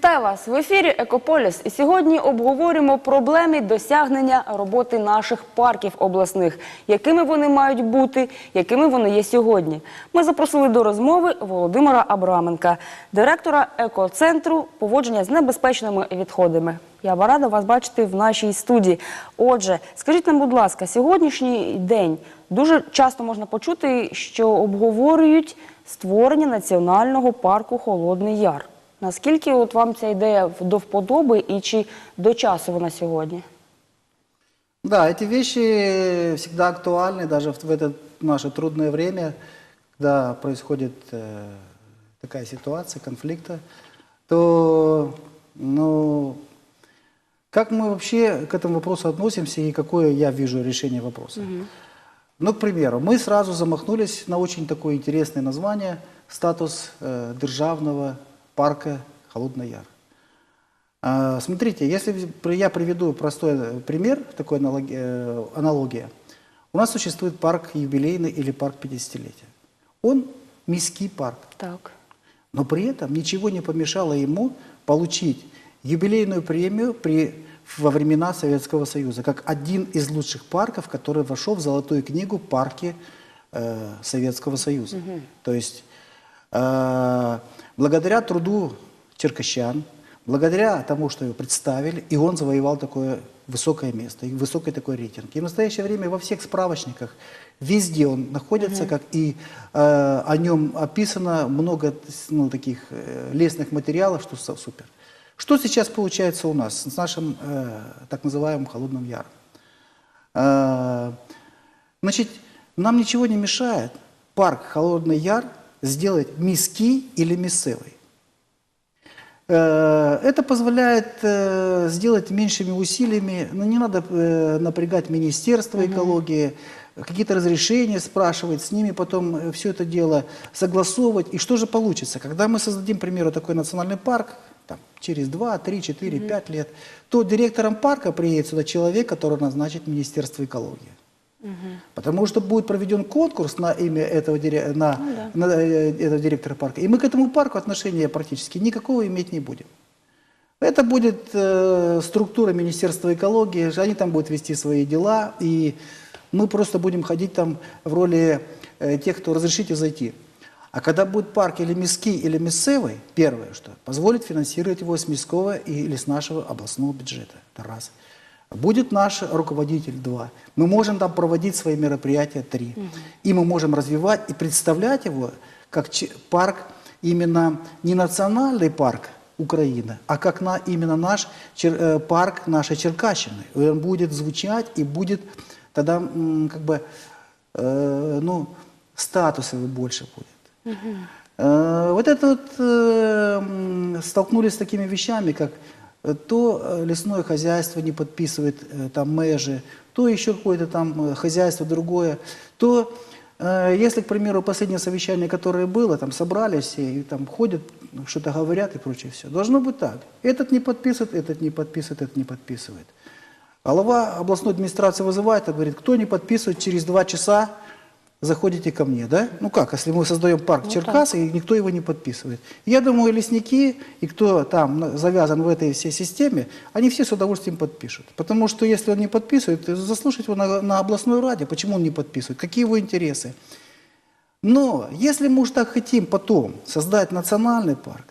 Вітаю вас в ефірі Екополіс. І сьогодні обговорюємо проблеми досягнення роботи наших парків обласних, якими вони мають бути, якими вони є сьогодні. Ми запросили до розмови Володимира Абраменка, директора екоцентру поводження з небезпечними відходами. Я рада вас бачити в нашій студії. Отже, скажіть нам, будь ласка, сьогоднішній день дуже часто можна почути, що обговорюють створення національного парку Холодний Яр. Наскільки от вам ця ідея до вподоби і чи до часу вона сьогодні? Да, эти вещи всегда актуальны, даже в в это наше трудное время, когда происходит э, такая ситуация, конфликта, то, ну, как мы вообще к этому вопросу относимся и какое я вижу решение вопроса? Ну, к примеру, мы сразу замахнулись на очень такое интересное название, статус э, державного парка Холодный Яр. А, Смотрите, если я приведу простой э, пример, такой аналоги- э, аналогия. У нас существует парк юбилейный или парк 50-летия. Он міський парк, Так. но при этом ничего не помешало ему получить юбилейную премию при, во времена Советского Союза, как один из лучших парков, который вошел в Золотую книгу парки э, Советского Союза. То есть благодаря труду черкащан, благодаря тому, что его представили, и он завоевал такое высокое место, и высокий такой рейтинг. И в настоящее время во всех справочниках везде он находится, как и э, о нем описано много ну, таких э, лестных материалов, что супер. Что сейчас получается у нас с нашим э, так называемым холодным яром? Э, Значит, нам ничего не мешает парк Холодный Яр сделать миский или місцевий. Э, Это позволяет э, сделать меньшими усилиями, но не надо э, напрягать Министерство экологии, какие-то разрешения спрашивать, с ними потом все это дело согласовывать. И что же получится? Когда мы создадим, к примеру, такой национальный парк, там, через 2, 3, 4, 5 лет, то директором парка приедет сюда человек, который назначит Министерство экологии. Потому что будет проведен конкурс на имя этого, на, на, э, этого директора парка. И мы к этому парку отношения практически никакого иметь не будем. Это будет э, структура Министерства экологии, они там будут вести свои дела, и мы просто будем ходить там в роли э, тех, кто разрешите зайти. А когда будет парк или миский, или мисцевый, первое, что позволит финансировать его с мирского или с нашего областного бюджета. Это раз. Будет наш руководитель, два. Мы можем там проводить свои мероприятия, три. И мы можем развивать и представлять его как парк, именно не национальный парк Украины, а как на, именно наш чер- э, парк нашей Черкащины. И он будет звучать и будет тогда как бы, э, ну, статус его больше будет. Э, Вот это вот э, столкнулись с такими вещами, как то э, лесное хозяйство не подписывает э, там межи, то еще какое-то там э, хозяйство другое, то э, если, к примеру, последнее совещание, которое было, там собрались все и там ходят, ну, что-то говорят и прочее все. Должно быть так. Этот не подписывает, этот не подписывает, этот не подписывает. Глава областной администрации вызывает и говорит, кто не подписывает, через два часа заходите ко мне, да? Ну как, если мы создаем парк Черкас, и никто его не подписывает. Я думаю, лесники и кто там завязан в этой всей системе, они все с удовольствием подпишут. Потому что если он не подписывает, заслушать его на, на областной раде, почему он не подписывает, какие его интересы. Но если мы уж так хотим потом создать национальный парк,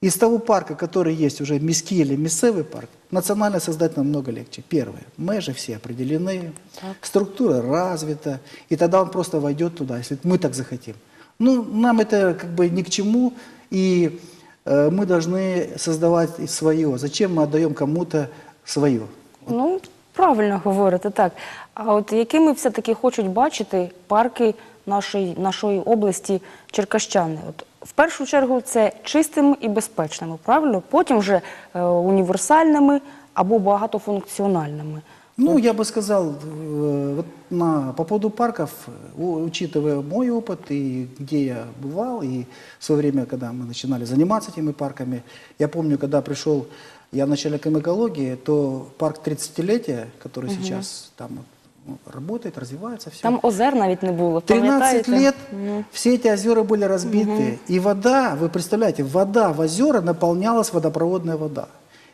из того парка, который есть уже миский или місцевый парк, национальный создать намного легче. Первое, межи все определены, структура развита, и тогда он просто войдет туда, если мы так захотим. Ну, нам это как бы ни к чему, и э, мы должны создавать свое. Зачем мы отдаем кому-то свое? Ну, правильно говорите, так. А от якими все-таки хочуть бачити парки нашої, нашої області черкащани? От в першу чергу це чистими і безпечними, правильно? Потім вже е, універсальними або багатофункціональними. Ну, я бы сказал, э, вот на, по поводу парков, э, у- учитывая мой опыт и где я бывал, и в свое время, когда мы начинали заниматься этими парками, я помню, когда пришел я начальником экологии, то парк 30-летия, который сейчас там вот ну, работает, развивается все. Там озер навіть не було. 13 пам'ятаєте? лет все эти озера были разбиты. И вода, вы представляете, вода в озера наполнялась водопроводная вода.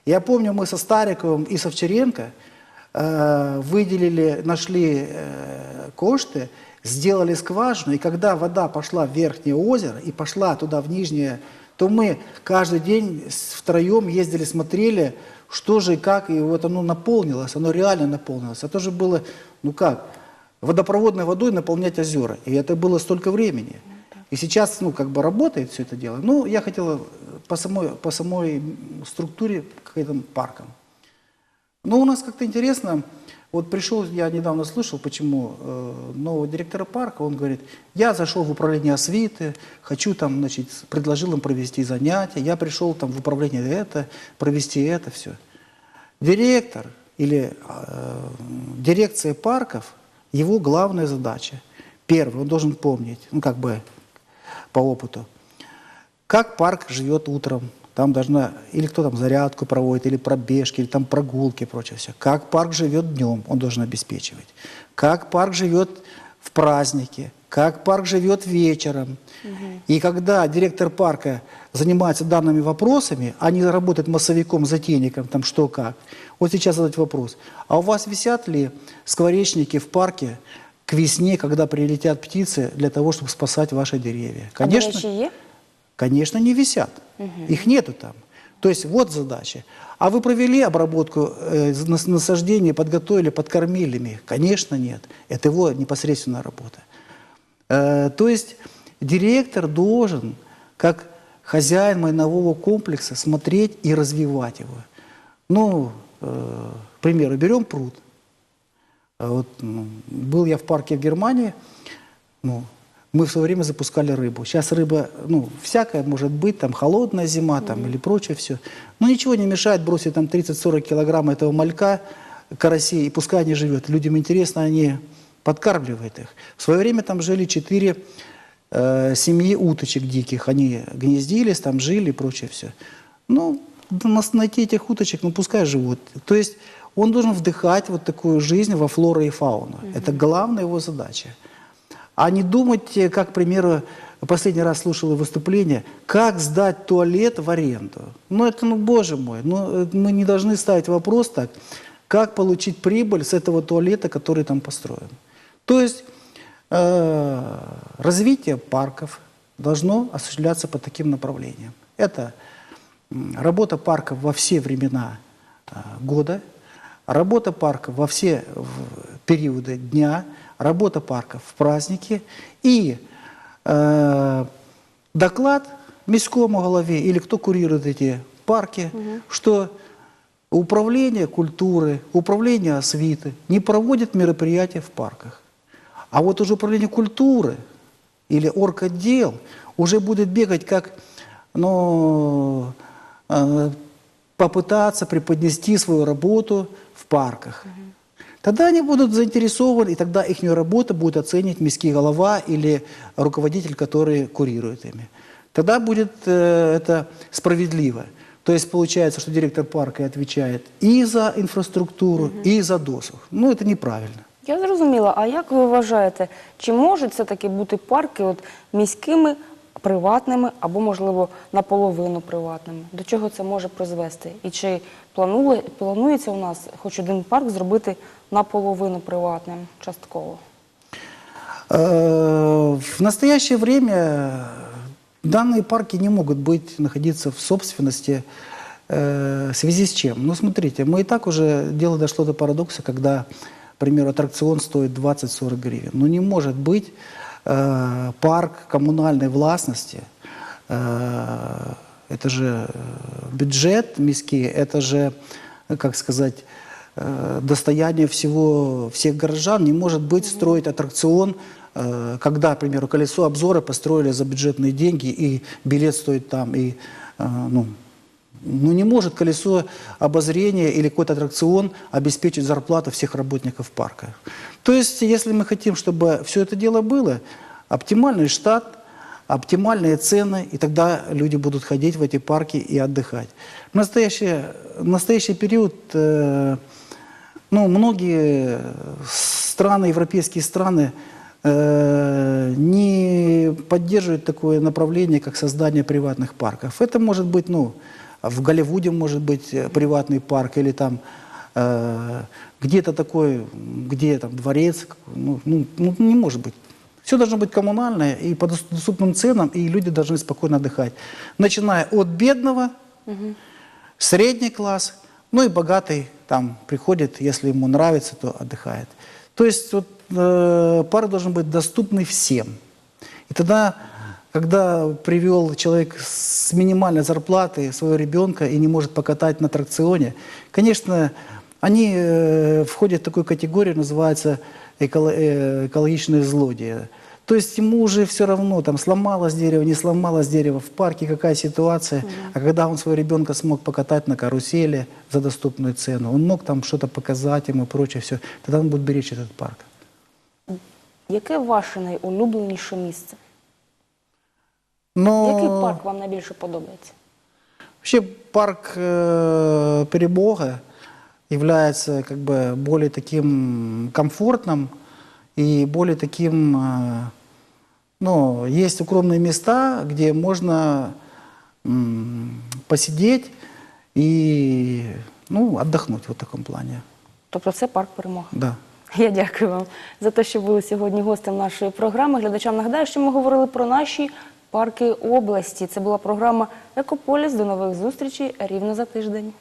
Я помню, мы со Стариковым и со Овчаренко э, выделили, нашли э, кошты, сделали скважину, и когда вода пошла в верхнее озеро и пошла туда в нижнее, то мы каждый день втроем ездили, смотрели, что же и как, и вот оно наполнилось, оно реально наполнилось. Это же было, ну как, водопроводной водой наполнять озера. И это было столько времени. И сейчас, ну, как бы работает все это дело. Ну, я хотел э, по самой, по самой структуре к этим паркам. Ну, у нас как-то интересно, вот пришел, я недавно слышал, почему э, нового директора парка, он говорит, я зашел в управление освиты, хочу там, значит, предложил им провести занятия, я пришел там в управление это, провести это, все. Директор или э, дирекция парков, его главная задача, первое, он должен помнить, ну, как бы по опыту, как парк живет утром. Там должна, или кто там зарядку проводит, или пробежки, или там прогулки и прочее все. Как парк живет днем, он должен обеспечивать. Как парк живет в праздники, как парк живет вечером. И когда директор парка занимается данными вопросами, а не работает массовиком, затейником, там что как. Вот сейчас задать вопрос. А у вас висят ли скворечники в парке к весне, когда прилетят птицы, для того, чтобы спасать ваши деревья? А, речі, є? Конечно, не висят. Их нету там. То есть вот задача. А вы провели обработку э, нас- насаждения, подготовили, подкормили их? Конечно, нет. Это его непосредственная работа. Э, то есть директор должен, как хозяин майнового комплекса, смотреть и развивать его. Ну, э, к примеру, берем пруд. А Вот, ну, был я в парке в Германии, ну, мы в свое время запускали рыбу. Сейчас рыба, ну, всякая может быть, там холодная зима там, или прочее все. Но ничего не мешает бросить там 30-40 килограмм этого малька, карасей, и пускай они живет. Людям интересно, они подкармливают их. В свое время там жили четыре э, семьи уточек диких. Они гнездились, там жили и прочее все. Ну, найти этих уточек, ну пускай живут. То есть он должен вдыхать вот такую жизнь во флору и фауну. Это главная его задача. А не думать, э, как, к примеру, последний раз слушала выступление, как сдать туалет в аренду. Ну это, ну боже мой, ну, э, мы не должны ставить вопрос так, как получить прибыль с этого туалета, который там построен. То есть э, развитие парков должно осуществляться по таким направлениям. Это работа парков во все времена э, года, работа парков во все в- периоды дня, работа парков в праздники и э, доклад міському голове или кто курирует эти парки, что управление культуры, управление освиты не проводит мероприятия в парках. А вот уже управление культуры или орготдел уже будет бегать как, ну, э, попытаться преподнести свою работу в парках Тогда они будут заинтересованы, и тогда их работу будет оценивать міський голова или руководитель, который курирует ими. Тогда будет э, это справедливо. То есть получается, что директор парка отвечает и за инфраструктуру, и за досуг. Ну, это неправильно. Я зрозуміла. А як ви вважаєте, чи можуть все-таки бути парки от міськими, приватними або, можливо, наполовину приватними? До чого це може призвести? І чи планує, планується у нас хоч один парк зробити наполовину приватним частково? Э, В настоящее время данные парки не могут быть, находиться в собственности э, в связи с чем? Ну, смотрите, мы и так уже, дело дошло до парадокса, когда, к примеру, аттракцион стоит 20-40 гривен. Ну, не может быть э, парк коммунальной властности, э, это же э, бюджет миский, это же, э, как сказать, э, достояние всего, всех горожан. Не может быть строить аттракцион, э, когда, к примеру, колесо обзора построили за бюджетные деньги, и билет стоит там, и, э, ну, ну, не может колесо обозрения или какой-то аттракцион обеспечить зарплату всех работников парка. То есть, если мы хотим, чтобы все это дело было, оптимальный штат, оптимальные цены, и тогда люди будут ходить в эти парки и отдыхать. В настоящий, в настоящий период э, ну, многие страны, европейские страны э, не поддерживают такое направление, как создание приватных парков. Это может быть, ну, в Голливуде может быть э, приватный парк или там э, где-то такой, где там дворец, ну, ну, ну, не может быть. Все должно быть коммунальное и по дос- доступным ценам, и люди должны спокойно отдыхать. Начиная от бедного, средний класс, ну и богатый там приходит, если ему нравится, то отдыхает. То есть вот, э, парк должен быть доступный всем. И тогда, когда привел человек с минимальной зарплаты своего ребенка и не может покатать на аттракционе, конечно, они э, входят в такую категорию, называется эколо- э, экологичные злодеи. То есть ему уже все равно, там сломалось дерево, не сломалось дерево, в парке какая ситуация. А когда он своего ребенка смог покатать на карусели за доступную цену, он мог там что-то показать ему и прочее, все, тогда он будет беречь этот парк. Яке ваше найулюбленіше місце? Но Який парк вам найбільше подобається? вообще парк э, Перебога является как бы более таким комфортным и более таким, э, ну, есть укромные места, где можно м, посидеть и, ну, отдохнуть в таком плане, Тобто це парк перемоги. да. Я дякую вам за те, що були сьогодні гостем нашої програми. Глядачам нагадаю, що ми говорили про наші парки області. Це була програма Екополіс. До нових зустрічей рівно за тиждень.